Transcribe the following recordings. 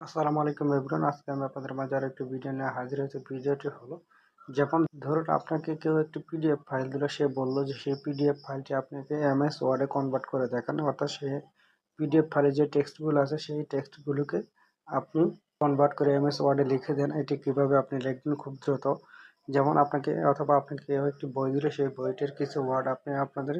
আসসালামু আলাইকুম এভরিওয়ান, আজকে আমি আপনাদের মাঝে আর একটি ভিডিও নিয়ে হাজির হয়েছি। ভিডিওটি হলো যেমন ধরুন আপনাকে কেউ একটি পিডিএফ ফাইল দিল, সে বলল যে সেই পিডিএফ ফাইলটি আপনাকে এমএস ওয়ার্ডে কনভার্ট করে দেখান। অর্থাৎ সে পিডিএফ ফাইলে যে টেক্সটগুলো আছে, সেই টেক্সটগুলোকে আপনি কনভার্ট করে এমএস ওয়ার্ডে লিখে দেন। এটি কীভাবে আপনি লিখবেন খুব দ্রুত। যেমন আপনাকে, অথবা আপনাকে কেউ একটি বই দিলে, সেই বইটির কিছু ওয়ার্ড আপনি আপনাদের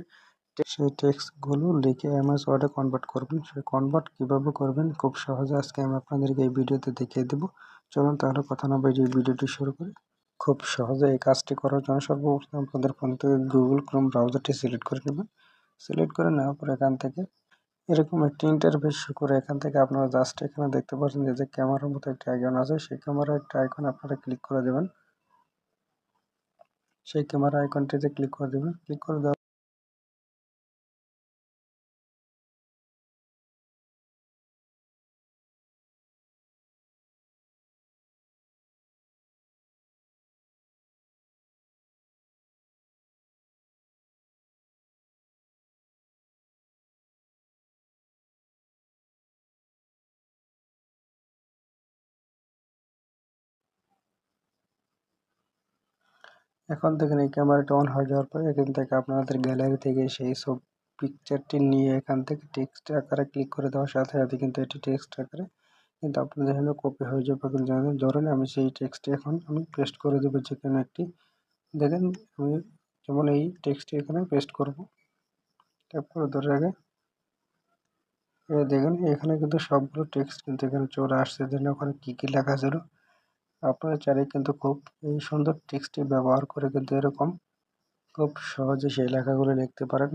সেই টেক্সটগুলো লিখে এমএস ওয়ার্ডে কনভার্ট করবেন। সেই কনভার্ট কীভাবে করবেন? খুব সহজে আজকে আমি আপনাদেরকে এই ভিডিওতে দেখিয়ে দেবো। চলুন তাহলে কথা না এই ভিডিওটি শুরু করি। খুব সহজে এই কাজটি করার জন্য সর্বপ্রথম আপনাদের ফোন থেকে গুগল ক্রোম ব্রাউজারটি সিলেক্ট করে নেবেন। সিলেক্ট করে নেওয়ার পর এখান থেকে এরকম একটি ইন্টারফেস করে এখান থেকে আপনারা জাস্ট এখানে দেখতে পাচ্ছেন যে ক্যামেরার মতো একটি আইকন আছে। সেই ক্যামেরা একটা আইকন আপনারা ক্লিক করে দেবেন। সেই ক্যামেরা আইকনটিতে ক্লিক করে দেবেন। ক্লিক করে দেওয়ার এখন দেখেন এই ক্যামেরাটা অন হয়ে যাওয়ার পরে এখান থেকে আপনাদের গ্যালারি থেকে সেই সব পিকচারটি নিয়ে এখান থেকে টেক্সট আকারে ক্লিক করে দেওয়ার সাথে সাথে কিন্তু এটি টেক্সট আকারে কিন্তু আপনাদের এখানে কপি হয়ে যাবে। জানেন ধরেন আমি সেই টেক্সটটি এখন আমি পেস্ট করে দেবো যে কোনো একটি, দেখেন আমি যেমন এই টেক্সটটি এখানে পেস্ট করব। করে ধরে আগে দেখেন এখানে কিন্তু সবগুলো টেক্সট কিন্তু এখানে চলে আসছে। দেন ওখানে কী কী লেখা ছিল? আপনারা চাইলে কিন্তু খুব এই সুন্দর টেক্সটটি ব্যবহার করে কিন্তু এরকম খুব সহজে সেই লেখাগুলো লিখতে পারেন।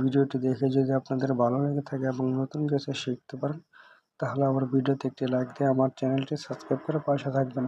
ভিডিওটি দেখে যদি আপনাদের ভালো লেগে থাকে এবং নতুন কিছু শিখতে পারেন, তাহলে আমার ভিডিওতে একটি লাইক দিয়ে আমার চ্যানেলটি সাবস্ক্রাইব করে পাশে থাকবেন।